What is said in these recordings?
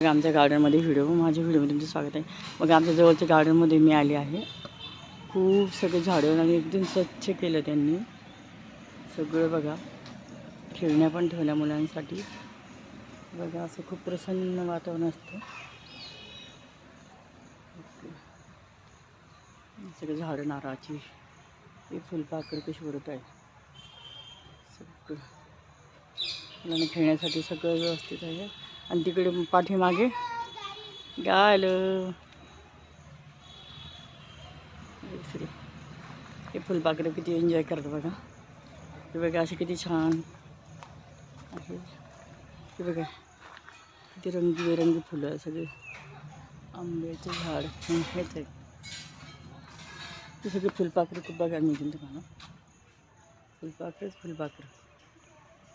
मग आमच्या गार्डनमध्ये व्हिडिओ. माझ्या व्हिडिओमध्ये तुमचं स्वागत आहे. मग आमच्या जवळच्या गार्डनमध्ये मी आले आहे. खूप सगळे झाडं आणि एकदम स्वच्छ केलं त्यांनी. सगळं बघा. खेळण्या पण ठेवल्या मुलांसाठी. बघा असं खूप प्रसन्न वातावरण असतं. सगळं झाडं नारळाची हे फुलपाखर कशी उडत आहे सगळं. मुलांना खेळण्यासाठी सगळं व्यवस्थित आहे. तिकडे पाठीमागे दुसरी हे फुलपाखरं किती एन्जॉय हे बघा असे किती छान। हे बघा किती रंगीबेरंगी फुलं आहे सगळे। आंब्याचे झाड हं, हेच आहे हे सगळे फुलपाखरं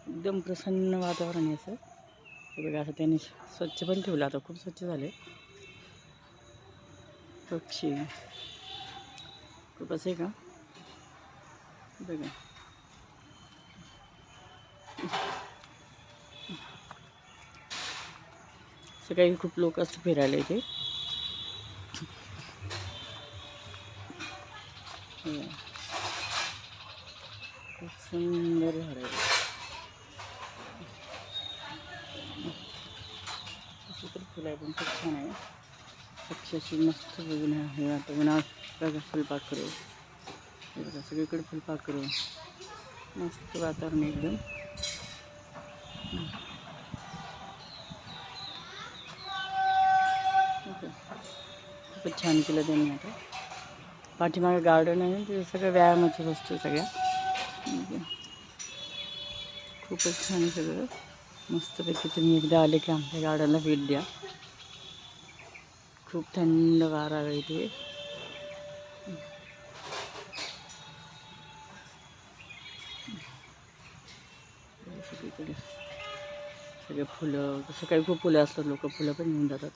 एकदम प्रसन्न वातावरण आहे असं. असं त्यांनी स्वच्छ ठेवलं आता, खूप स्वच्छ झाले. पक्षी. खूप असं का? बघा. सकाळी खूप लोक खूप सुंदर झाड फुलं पण मस्त फुलपाखरं हे। बघा सगळीकडे फुलपाखरं मस्त वातावरण एकदम. खूपच छान केलं त्यांनी आता पाठीमागे गार्डन आहे ते सगळं व्यायामाचंच असतं सगळ्या छान सगळं मस्तपैकी तुम्ही एकदा आले की आमच्या गार्डनला भेट द्या. खूप थंड वारा आहे इथे. सगळे फुलं सकाळी खूप फुलं असतात लोक फुलं पण घेऊन जातात.